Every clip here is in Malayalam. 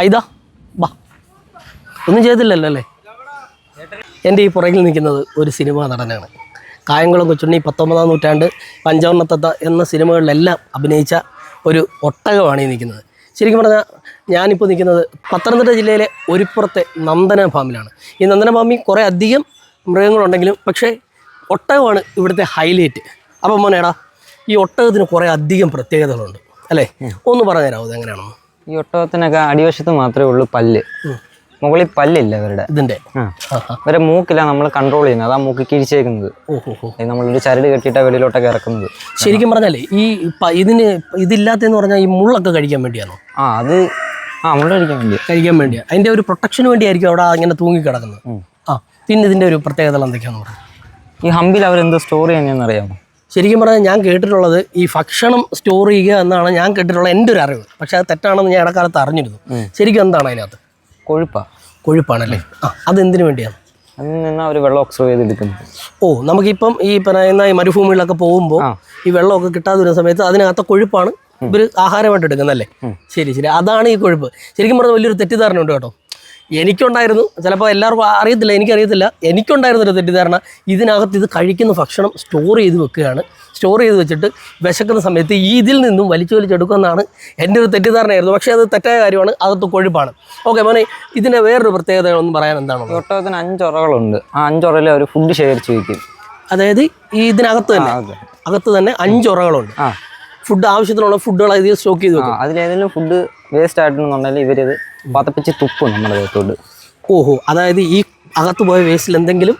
ഹൈദ ബാ ഒന്നും ചെയ്തില്ലല്ലോ അല്ലേ? എന്റെ ഈ പുറകിൽ നിൽക്കുന്നത് ഒരു സിനിമ നടനാണ്. കായംകുളം കൊച്ചുണ്ണി പത്തൊമ്പതാം നൂറ്റാണ്ട് പഞ്ചവർണത്തത്ത എന്ന സിനിമകളിലെല്ലാം അഭിനയിച്ച ഒരു ഒട്ടകമാണ് ഈ നിൽക്കുന്നത്. ശരിക്കും പറഞ്ഞാൽ ഞാനിപ്പോൾ നിൽക്കുന്നത് പത്തനംതിട്ട ജില്ലയിലെ ഒരുപ്പുറത്തെ നന്ദന ഫാമിലാണ്. ഈ നന്ദന ഫാമിൽ കുറേ അധികം മൃഗങ്ങളുണ്ടെങ്കിലും പക്ഷേ ഒട്ടകമാണ് ഇവിടുത്തെ ഹൈലൈറ്റ്. അപ്പം മോനേടാ ഈ ഒട്ടകത്തിന് കുറേ അധികം പ്രത്യേകതകളുണ്ട് അല്ലേ? ഒന്ന് പറഞ്ഞുതരാമോ അത് എങ്ങനെയാണെന്ന്? ഈ ഒട്ടകത്തിനൊക്കെ അടിവശത്ത് മാത്രമേ ഉള്ളൂ പല്ല്. മുകളിൽ പല്ലില്ല ഇവരുടെ. ഇതിന്റെ. ഇവരെ മൂക്കിലാണ് നമ്മൾ കൺട്രോൾ ചെയ്യുന്നത്. അതാ മൂക്ക് കിഴിച്ചേക്കുന്നത്. നമ്മളൊരു ചരട് കെട്ടിയിട്ടാ വെളിയിലോട്ടൊക്കെ ഇറക്കുന്നത്. ശരിക്കും പറഞ്ഞാലേ ഈ ഇതിന് ഇതില്ലാത്തെന്ന് പറഞ്ഞാൽ ഈ മുള്ളൊക്കെ കഴിക്കാൻ വേണ്ടിയാണോ? ആ അത് ആ മുള്ള കഴിക്കാൻ വേണ്ടി കഴിക്കാൻ വേണ്ടിയാ. അതിന്റെ ഒരു പ്രൊട്ടക്ഷന് വേണ്ടിയായിരിക്കും അവിടെ ഇങ്ങനെ തൂങ്ങി കിടക്കുന്നത് ആ പിന്നെ ഇതിന്റെ ഒരു പ്രത്യേകത എന്തൊക്കെയാണെന്ന് പറയാം ഈ ഹമ്പിൽ അവരെന്തോ സ്റ്റോർ ചെയ്യുന്നതെന്ന് അറിയാമോ? ശരിക്കും പറഞ്ഞാൽ ഞാൻ കേട്ടിട്ടുള്ളത് ഈ ഭക്ഷണം സ്റ്റോർ ചെയ്യുക എന്നാണ് ഞാൻ കേട്ടിട്ടുള്ള എന്റെ ഒരു അറിവ്. പക്ഷെ അത് തെറ്റാണെന്ന് ഞാൻ ഇടക്കാലത്ത് അറിഞ്ഞിരുന്നു. ശരിക്കും എന്താണ് അതിനകത്ത്? കൊഴുപ്പാ. കൊഴുപ്പാണല്ലേ? ആ അതെന്തിനു വേണ്ടിയാണ്? അവർ വെള്ളം ഒബ്സർവ് ചെയ്തെടുക്കുന്നത് ഓ നമുക്കിപ്പം ഈ പറയുന്ന ഈ മരുഭൂമികളിലൊക്കെ പോകുമ്പോൾ ഈ വെള്ളമൊക്കെ കിട്ടാതെ വരുന്ന സമയത്ത് അതിനകത്ത് കൊഴുപ്പാണ് ഇവർ ആഹാരമായിട്ട് എടുക്കുന്നല്ലേ ശരി ശരി. അതാണ് ഈ കൊഴുപ്പ്. ശരിക്കും പറഞ്ഞാൽ വലിയൊരു തെറ്റിദ്ധാരണ ഉണ്ട് കേട്ടോ. എനിക്കുണ്ടായിരുന്നു. ചിലപ്പോൾ എല്ലാവർക്കും അറിയത്തില്ല എനിക്കറിയത്തില്ല. എനിക്കുണ്ടായിരുന്ന ഒരു തെറ്റിദ്ധാരണ ഇതിനകത്ത് ഇത് കഴിക്കുന്ന ഭക്ഷണം സ്റ്റോർ ചെയ്ത് വെക്കുകയാണ്. സ്റ്റോർ ചെയ്ത് വെച്ചിട്ട് വിശക്കുന്ന സമയത്ത് ഈ ഇതിൽ നിന്നും വലിച്ചു വലിച്ചെടുക്കുമെന്നാണ് എന്റെ ഒരു തെറ്റിദ്ധാരണയായിരുന്നു. പക്ഷേ അത് തെറ്റായ കാര്യമാണ് അകത്ത് കൊഴുപ്പാണ്. ഓക്കെ മോനെ ഇതിന്റെ വേറൊരു പ്രത്യേകത ഒന്ന് പറയാൻ എന്താണ്? ഒട്ടകത്തിന് അഞ്ചുറകളുണ്ട്. ആ അഞ്ചുറയിൽ അവർ ഫുഡ് ശേഖരിച്ച് വയ്ക്കും അതായത് ഈ ഇതിനകത്ത് തന്നെ. അകത്ത് തന്നെ അഞ്ചുറകളുണ്ട്. ആ. ഫുഡ് ആവശ്യത്തിനുള്ള ഫുഡുകൾ അതിൽ സ്റ്റോക്ക് ചെയ്ത് വെക്കും. അതിലേതെങ്കിലും ഫുഡ് വേസ്റ്റ് ആയിട്ടുണ്ടെന്നുണ്ടെങ്കിൽ ഇവരത് പതപ്പിച്ച് തുപ്പും നമ്മുടെ ദേഹത്തോട്ട് ഓഹോ അതായത് ഈ അകത്ത് പോയ വേസ്റ്റിൽ എന്തെങ്കിലും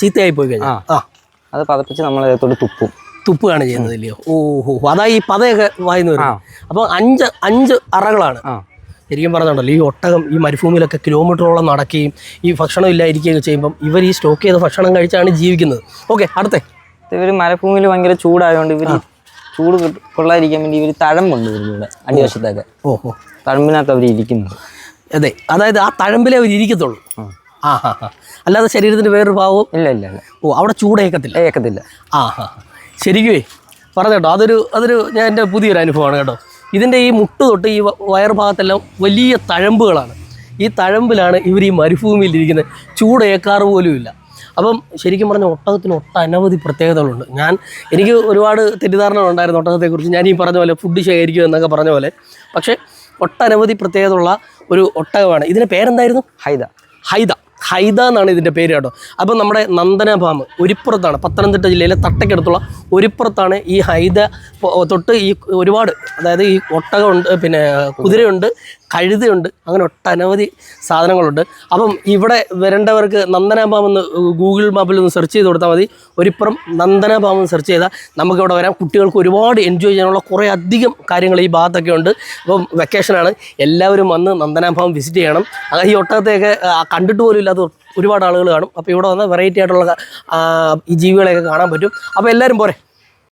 ചീത്തയായി പോയി കഴിഞ്ഞാൽ. ആ. അത് പതപ്പിച്ച് നമ്മളെ ദേഹത്തോട്ട് തുപ്പും. തുപ്പുകയാണ് ചെയ്യുന്നത് ഇല്ലയോ? ഓഹോ അതായത് ഈ പതയൊക്കെ വായിന്ന് വരും അപ്പോൾ അഞ്ച് അഞ്ച് അറകളാണ്. ശരിക്കും പറഞ്ഞുണ്ടല്ലോ ഈ ഒട്ടകം ഈ മരുഭൂമിയിലൊക്കെ കിലോമീറ്ററോളം നടക്കുകയും ഈ ഭക്ഷണം ഇല്ലായിരിക്കുകയൊക്കെ ചെയ്യുമ്പം ഇവർ ഈ സ്റ്റോക്ക് ചെയ്ത ഭക്ഷണം കഴിച്ചാണ് ജീവിക്കുന്നത്. ഓക്കെ അടുത്തേ. ഇവർ മരുഭൂമിയിൽ ഭയങ്കര ചൂടായതുകൊണ്ട് ഇവർ ചൂട് കിട്ട- കൊള്ളാതിരിക്കാൻ വേണ്ടി ഇവർ തഴമ്പുണ്ട് ഇവരുടെ ഇവിടെ അടിവശത്തൊക്കെ. ഓഹോ തഴമ്പിനകത്ത് അവർ ഇരിക്കുന്നത് അതെ അതായത് ആ തഴമ്പിലേ അവർ ഇരിക്കത്തുള്ളൂ. ആ. ഹാ ഹാ. അല്ലാതെ ശരീരത്തിന്റെ വേറൊരു ഭാവവും? ഇല്ല ഇല്ല ഇല്ല. ഓ അവിടെ ചൂടേക്കത്തില്ല ഏക്കത്തില്ല ആ ഹാ ശരിക്കുവേ പറഞ്ഞേട്ടോ അതൊരു അതൊരു ഞാൻ എന്റെ പുതിയൊരു അനുഭവമാണ് കേട്ടോ. ഇതിന്റെ ഈ മുട്ട് തൊട്ട് ഈ വയർ ഭാഗത്തെല്ലാം വലിയ തഴമ്പുകളാണ്. ഈ തഴമ്പിലാണ് ഇവർ ഈ മരുഭൂമിയിൽ ഇരിക്കുന്നത്. ചൂടേക്കാറ് പോലും ഇല്ല അപ്പം ശരിക്കും പറഞ്ഞ ഒട്ടകത്തിന് ഒട്ടനവധി പ്രത്യേകതകളുണ്ട്. ഞാൻ എനിക്ക് ഒരുപാട് തെറ്റിദ്ധാരണ ഉണ്ടായിരുന്നു ഒട്ടകത്തെക്കുറിച്ച്. ഞാൻ ഈ പറഞ്ഞ പോലെ ഫുഡ് ശേഖരിക്കും എന്നൊക്കെ പറഞ്ഞ പോലെ. പക്ഷേ ഒട്ടനവധി പ്രത്യേകതയുള്ള ഒരു ഒട്ടകമാണ്. ഇതിന്റെ പേരെന്തായിരുന്നു? ഹൈദ. ഹൈദ. ഹൈദ എന്നാണ് ഇതിന്റെ പേര് കേട്ടോ. അപ്പം നമ്മുടെ നന്ദന ഫാം ഒരിപ്പുറത്താണ് പത്തനംതിട്ട ജില്ലയിലെ തട്ടയ്ക്കടുത്തുള്ള ഒരിപ്പുറത്താണ് ഈ ഹൈദ തൊട്ട് ഈ ഒരുപാട് അതായത് ഈ ഒട്ടകമുണ്ട് പിന്നെ കുതിരയുണ്ട് കഴുതയുണ്ട് അങ്ങനെ ഒട്ടനവധി സാധനങ്ങളുണ്ട്. അപ്പം ഇവിടെ വരേണ്ടവർക്ക് നന്ദന ഫാം എന്ന് ഗൂഗിൾ മാപ്പിൽ ഒന്ന് സെർച്ച് ചെയ്ത് കൊടുത്താൽ മതി. ഒരിപ്പുറം നന്ദന ഫാം എന്ന് സെർച്ച് ചെയ്താൽ നമുക്കിവിടെ വരാം. കുട്ടികൾക്ക് ഒരുപാട് എൻജോയ് ചെയ്യാനുള്ള കുറേ അധികം കാര്യങ്ങൾ ഈ ഭാഗത്തൊക്കെ ഉണ്ട്. അപ്പം വെക്കേഷനാണ് എല്ലാവരും വന്ന് നന്ദന വിസിറ്റ് ചെയ്യണം. ഈ ഒട്ടകത്തെയൊക്കെ കണ്ടിട്ട് പോലും ഇല്ലാത്ത ഒരുപാട് ആളുകൾ കാണും. അപ്പോൾ ഇവിടെ വന്ന് വെറൈറ്റി ആയിട്ടുള്ള ഈ ജീവികളെയൊക്കെ കാണാൻ പറ്റും. അപ്പോൾ എല്ലാവരും പോരെ.